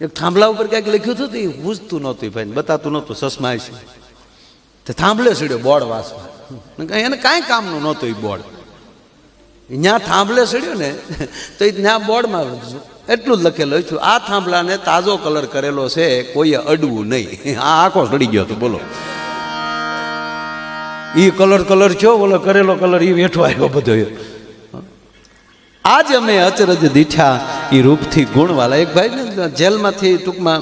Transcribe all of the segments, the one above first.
એક થાંભલા ઉપર કંઈક લખ્યું હતું તે, પૂછતું નહોતું ભાઈ બતાતું નહોતું સસમાય છે. તે થાંભલે સડ્યો બોર્ડ વાસમાં. એને કાંઈ કામનું નહોતું એ બોર્ડ. ત્યાં થાંભલે સડ્યો ને, તો એ ત્યાં બોર્ડમાં એટલું જ લખેલું છું, આ થાંભલાને તાજો કલર કરેલો છે, કોઈએ અડવું નહીં. આ આખો સડી ગયો હતો, બોલો. એ કલર કલર છો બોલો, કરેલો કલર એ વેઠો આવ્યો બધો આજે અમે અચરજ દીઠા એ રૂપથી ગુણવાલા એક ભાઈ ને જેલમાંથી ટૂંકમાં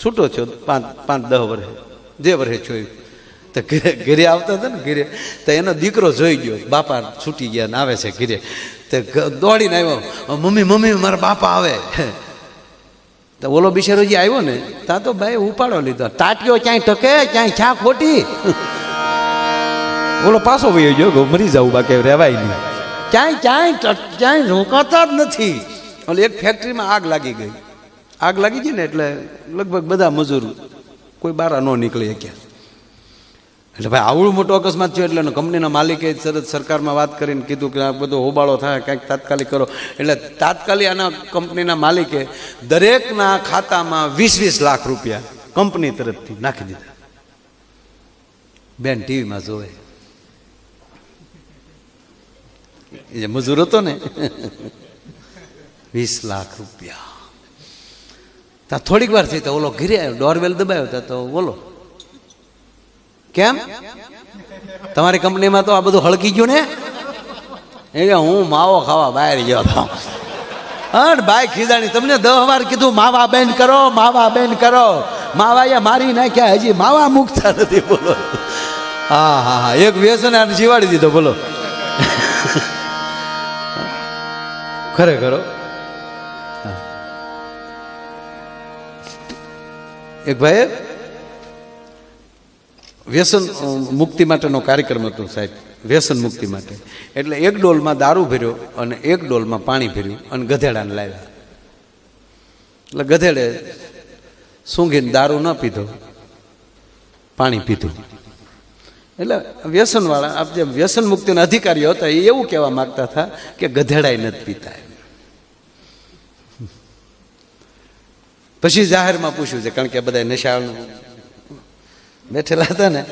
છૂટો છો પાંચ પાંચ, દહ વર્ષે, જે વર્ષે છો તો ઘરે ઘરે આવતા હતા ને, ઘરે, તો એનો દીકરો જોઈ ગયો, બાપા છૂટી ગયા ને આવે છે ઘરે. તો દોડીને આવ્યો મમ્મી મમ્મી, મારા બાપા આવે. તો ઓલો બિચારો જે આવ્યો ને ત્યાં તો ભાઈ ઉપાડો લીધો. ટાટિયો ક્યાંય ટકે, ક્યાંય છા ખોટી. ઓલો પાછો વયો ગયો મરી જવું બાકી રહેવાય નહીં. ક્યાંય ક્યાંય ક્યાંય રોકાતા જ નથી. ઓલી એક ફેક્ટરીમાં આગ લાગી ગઈ. આગ લાગી ગઈ ને એટલે લગભગ બધા મજૂર, કોઈ બારા ન નીકળી શક્યા. એટલે ભાઈ આવડું મોટો અકસ્માત થયો એટલે કંપનીના માલિકે સરત સરકારમાં વાત કરીને કીધું કે આ બધો હોબાળો થાય, કાંઈક તાત્કાલિક કરો. એટલે તાત્કાલિક આના કંપનીના માલિકે દરેકના ખાતામાં વીસ વીસ લાખ રૂપિયા કંપની તરફથી નાખી દીધા. બેન ટીવીમાં જોવે. એ મજૂર હતો ને. વીસ લાખ રૂપિયા. તા થોડીક વાર થઈ તો ઓલો ઘીરે આવ્યો, ડોરવેલ દબાયો તા તો બોલો. કેમ? તમારી કંપનીમાં તો આ બધું હળકી ગયું ને? એ હું માવો ખાવા બહાર ગયો હતો. હા ભાઈ ખીજાણી, તમને દહ વાર કીધું, માવા બેન કરો, માવા બેન કરો. માવા એ મારી નાખ્યા, હજી માવા મુકતા નથી, બોલો. હા હા હા, એક વ્યસન જીવાડી દીધો, બોલો. ખરેખર. એક ભાઈ વ્યસન મુક્તિ માટેનો કાર્યક્રમ હતો સાહેબ, વ્યસન મુક્તિ માટે. એટલે એક ડોલમાં દારૂ ભર્યો અને એક ડોલમાં પાણી ભર્યું અને ગધેડાને લાવ્યા. એટલે ગધેડે સૂંઘીને દારૂ ન પીધો, પાણી પીધું. એટલે વ્યસનવાળા, આપ જે વ્યસન મુક્તિના અધિકારીઓ હતા, એ એવું કહેવા માગતા હતા કે ગધેડાય નથી પીતા પછી જાહેરમાં પૂછ્યું છે, કારણ કે બધા નશાનું બેઠેલા હતા ને,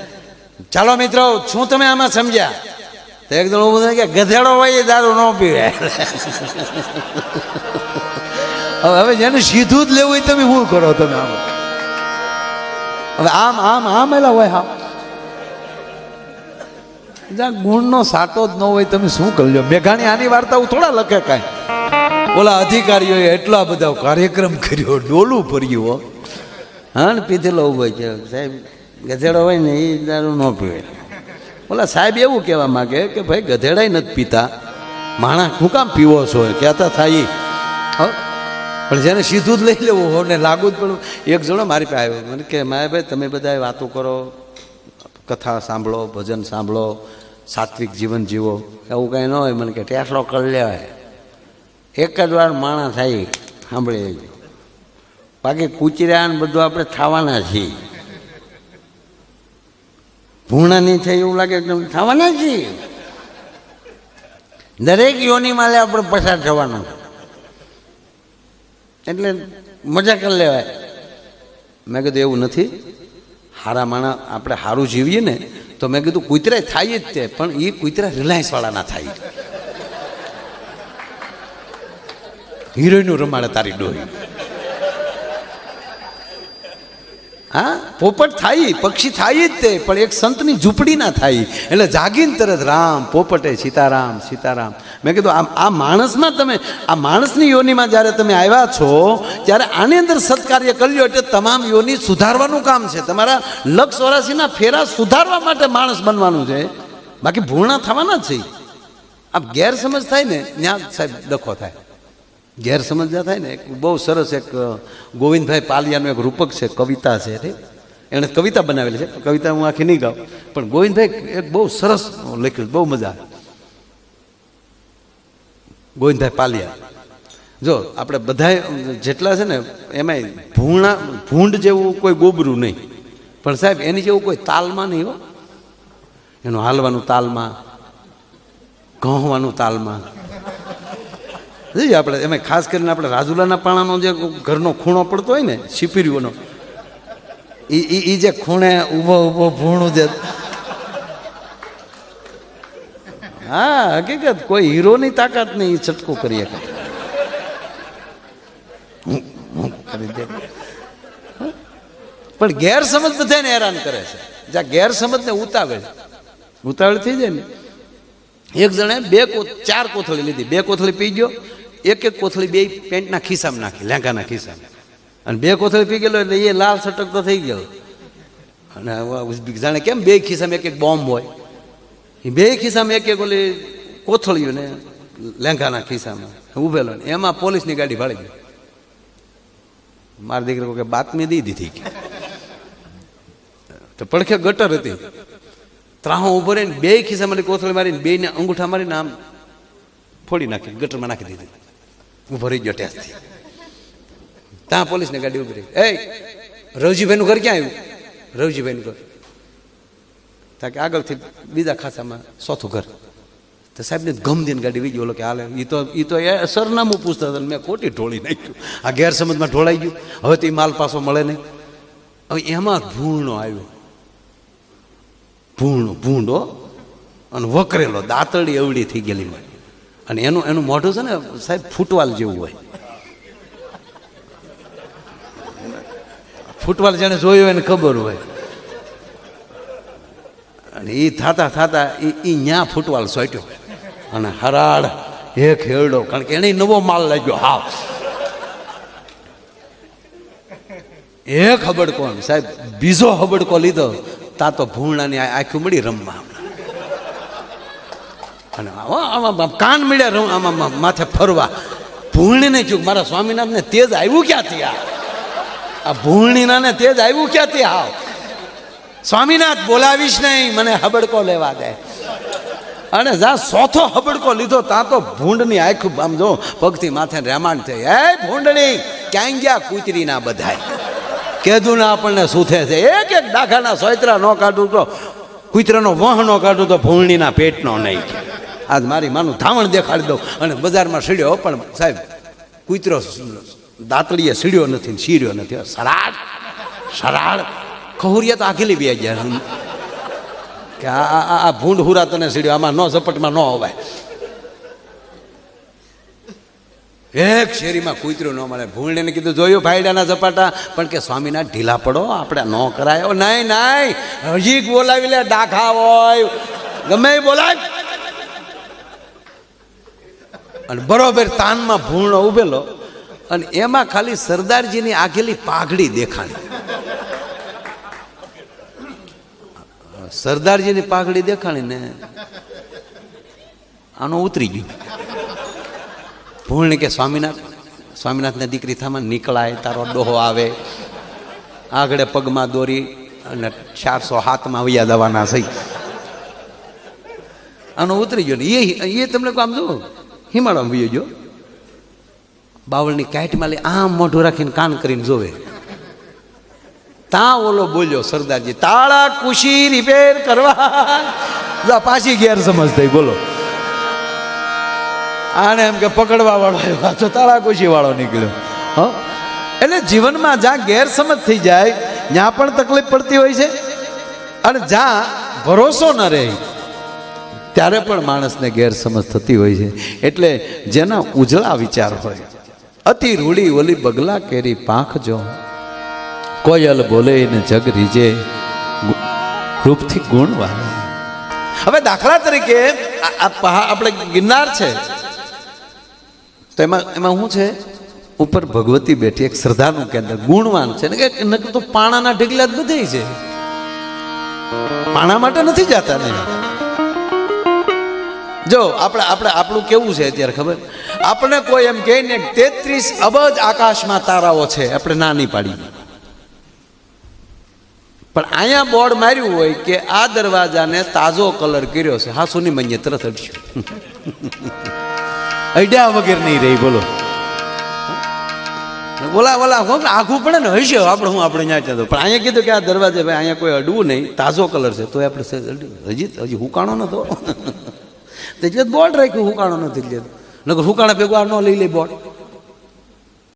ચાલો મિત્રો, શું તમે આમાં સમજ્યા? તો એક જણ ઊભું કે ગધેડો હોય એ દારૂ ન પીવે. હવે હવે જેને સીધું જ લેવું હોય તમે શું કરો તમે આમ? હવે આમ આમ આમ એલા હોય હા જ્યાં ગુણનો સાટો જ ન હોય તમે શું કરજો? મેઘાણી આની વાર્તાઓ થોડા લખે કાંઈ. ઓલા અધિકારીઓએ એટલા બધા કાર્યક્રમ કર્યો, ડોલું ભર્યું હો. હા ને પીધેલો ઊભો છે. સાહેબ, ગધેડો હોય ને એ દારૂ ન પીવે. ઓલા સાહેબ એવું કહેવા માગે કે ભાઈ, ગધેડાય નથી પીતા. માણસ શું કામ પીવો છો? કહેતા થાય. હો. પણ જેને સીધું જ લઈ લેવું હોય ને લાગુ જ પણ એક જણો મારી પાસે આવ્યો. મને કે, મારે ભાઈ, તમે બધા વાતો કરો. કથા સાંભળો, ભજન સાંભળો, સાત્વિક જીવન જીવો. એવું કંઈ ન હોય, મને કે ટેસલો કરી લેવાય. એક જ વાર માણસ થાય, સાંભળી લેજો. બાકી કૂચર્યા ને બધું આપણે થવાના છીએ. ભૂણા નહીં થાય એવું લાગે થવાના છીએ. દરેક યોની માલે આપણે પસાર થવાનું. એટલે મજા કરી લેવાય. મેં કીધું, એવું નથી. હારા માણા આપણે સારું જીવીએ ને, તો મેં કીધું કૂતરા થાય જ તે, પણ એ કૂતરા રિલાયન્સવાળા ના થાય. હિરોઈનું રમાડે તારી ડોહી. હા? પોપટ થાય, પક્ષી થાય જ તે, પણ એક સંતની ઝૂંપડી ના થાય. એટલે જાગીને તરત રામ, પોપટે સીતારામ સીતારામ. મેં કીધું આ આ માણસમાં તમે, આ માણસની યોનિમાં જ્યારે તમે આવ્યા છો, ત્યારે આની અંદર સત્કાર્ય કર્યો એટલે તમામ યોનિ સુધારવાનું કામ છે. તમારા લક્ષ વરાશીના ફેરા સુધારવા માટે માણસ બનવાનું છે. બાકી ભૂણા થવાના જ છે. આ ગેરસમજ થાય ને ત્યાં સાહેબ ડખો થાય. ગેરસમજ ના થાય ને, એક બહુ સરસ એક ગોવિંદભાઈ પાલિયાનું એક રૂપક છે, કવિતા છે એણે કવિતા બનાવેલી છે. કવિતા હું આખી નહીં ગાઉં. પણ ગોવિંદભાઈ એક બહુ સરસ લખ્યું બહુ મજા આવે. ગોવિંદભાઈ પાલિયા. જો, આપણે બધા જેટલા છે ને, એમાંય ભૂણા, ભૂંડ જેવું કોઈ ગોબરું નહીં. પણ સાહેબ, એની જેવું કોઈ તાલમાં નહીં હો. એનું હાલવાનું તાલમાં કહવાનું તાલમાં. જોઈએ આપણે એમાં ખાસ કરીને આપણે રાજુલાના પાણાનો જે ઘરનો ખૂણો પડતો હોય ને, શીપીરીઓનો એ એ જે ખૂણે ઊભો ઊભો ભૂણું જે હા, હકીકત, કોઈ હીરોની તાકાત નહીં છટકો કરી શકે પણ ગેરસમજ બધાને હેરાન કરે છે. જ્યાં ગેરસમજને ઉતાવળ. ઉતાવળ થઈ જાય ને. એક જણે બે ચાર કોથળી લીધી. બે કોથળી પી ગયો. એક એક કોથળી બે પેન્ટના ખિસ્સામાં નાખી, લેંઘાના ખિસ્સામાં. અને બે કોથળી પી ગયેલો એટલે એ લાલ સટક તો થઈ ગયો. અને જાણે કેમ બે ખિસ્સામાં એક એક બોમ્બ હોય. બે ખિસ્સામાં એક એક ઓલી કોથળીઓ ને લેંઘાના ખિસ્સામાં, ઉભેલો ને. એમાં પોલીસની ગાડી ભાળી ગઈ. મારા દીકરી કે બાતમી દી દીધી તો પડખે ગટર હતી. ત્રાહો ઊભો રહીને બે ખિસ્સામાં કોથળી મારીને બે ને અંગૂઠા મારીને આમ ફોડી નાખી, ગટરમાં નાખી દીધી. ઊભો રહી ગયો ટેસ્ટથી. ત્યાં પોલીસની ગાડી ઊભી રહી. એ રવજીભાઈનું ઘર ક્યાં આવ્યું? રવજીભાઈનું ઘર. કે આગળથી બીજા ખાસામાં ચોથું ઘર. તો સાહેબને ગમદીને ગાડી વી ગયો કે હાલે એ તો એ તો એ સરનામું પૂછતા હતા મેં ખોટી ઢોળી નાખ્યું આ ગેરસમજમાં ઢોળાઈ ગયું. હવે તો એ માલ પાછો મળે નહીં. હવે એમાં ભૂણો આવ્યો. ભૂણો, ભૂંડો અને વકરેલો દાંતળી અવળી થઈ ગયેલી હોય અને એનું એનું મોઢું છે ને સાહેબ ફૂટવાલ જેવું હોય. ફૂટવાલ જેને જોયું એને ખબર હોય. અને એ થાતા થાતા એ એ ન્યા ફૂટવાલ સોટ્યો. અને હરાડ એક હેરડો કારણ કે એને નવો માલ લાગ્યો. હા એક હબડકો ને સાહેબ, બીજો હબડકો લીધો. તા તો ભૂણાની આખું મળી રમવા અને આમાં- કાન મળ્યા આમાં માથે ફરવા. ભૂણીને ચૂક મારા સ્વામિનાથને તેજ આવ્યું ક્યાંથી આ? આ ભૂણીનાને તેજ આવ્યું ક્યાંથી? હાવ. સ્વામિનાથ બોલાવીશ નહીં, મને હબડકો લેવા દે. અને જા સોથો હબડકો લીધો ત્યાં તો ભૂંડની આંખ, આમ જો, પગથી માથે રેમાંડ થઈ. હે ભૂંડણી ક્યાં ગયા કૂતરીના બધાય? કેદું ના આપણને સૂથે છે. એક એક ડાઘાના સોયત્રા ન કાઢું તો, કૂતરાનો વહ ન કાઢું તો ભૂંડણીના પેટનો નહીં આજ મારી માનું ધાવણ દેખાડી દઉં. અને બજારમાં સીડ્યો, પણ સાહેબ, કૂતરો દાંતળીએ સીડ્યો નથી ને સીર્યો નથી. સરાડ સરાડ ખહુરિયા તો આખેલી બે ગયા કે આ આ- ભૂંડ હુરા તને સીડ્યો, આમાં ન ઝપટમાં ન અવાય. એક શેરીમાં કૂતરું ન મળે. ભૂંડને કીધું, જોયું ભાઈડાના ઝપાટા? પણ કે સ્વામીના ઢીલા પડો, આપણે ન કરાયો. નહીં નહીં, હજી બોલાવી લે, ડાખા હોય. ગમે બોલાય. અને બરોબર તાનમાં ભૂણો ઉભેલો, અને એમાં ખાલી સરદારજીની આગેલી પાઘડી દેખાણી. સરદારજીની પાઘડી દેખાણી ને આનો ઉતરી ગયો. ભૂલને કે સ્વામિનાથ, સ્વામિનાથને દીકરી થામાં નીકળાય, તારો ડોહો આવે. આગળ પગમાં દોરી અને ચારસો હાથમાં વૈયા દવાના થઈ આનો ઉતરી ગયો ને એ એ તમને કામ જુઓ, હિમાળામાં વયો ગયો. બાવળની કાંઠમાં લઈ આમ મોઢું રાખીને કાન કરીને જોવે. તા ઓલો બોલ્યો, સરદારજી, તાળા કુશી રિપેર કરવા. પાછી ગેરસમજ થઈ, બોલો. આને એમ કે પકડવા વાળો આવ્યો તો તાળા કુશી વાળો નીકળ્યો. હ? એટલે જીવનમાં જ્યાં ગેરસમજ થઈ જાય, ત્યાં પણ તકલીફ પડતી હોય છે. અને જ્યાં ભરોસો ન રહે, ત્યારે પણ માણસને ગેરસમજ થતી હોય છે. એટલે જેના ઉજળા વિચાર હોય, અતિ રૂડી ઓલી બગલા કેરી પાંખ જો કોયલ બોલે ને જગ રીજે. રૂપથી ગુણ વાલે. હવે દાખલા તરીકે આપણે ગિરનાર છે. તો એમાં એમાં શું છે? ઉપર ભગવતી બેઠી એક શ્રદ્ધાનું કેન્દ્ર, ગુણવાન છે. ને કે નકર તો પાણાના ઢગલા જ બધે છે. પાણા માટે નથી જતા ને. જો, આપણે આપણે આપણું કેવું છે અત્યારે ખબર? આપણે કોઈ એમ કહે ને, તેત્રીસ અબજ આકાશમાં તારાઓ છે. આપણે ના નહીં પાડી પણ અહીંયા બોર્ડ માર્યું હોય કે આ દરવાજાને તાજો કલર કર્યો છે. હાસુની મኝયે તરત અડ્યું અડ્યા વગર નહીં રહી, બોલો. બોલા બોલા, હું આખું પડે ને હશે. આપણે હું, આપણે ત્યાં ચાલો પણ અહીંયા કીધું કે આ દરવાજે ભાઈ, અહીંયા કોઈ અડવું નહીં, તાજો કલર છે. તો આપણે હજી હજી હુકાણો નતો. તે બોર્ડ રાખ્યું, હુકાણો નથી એટલે નકર હુકાણા ભેગું આ ન લઈ લે બોર્ડ.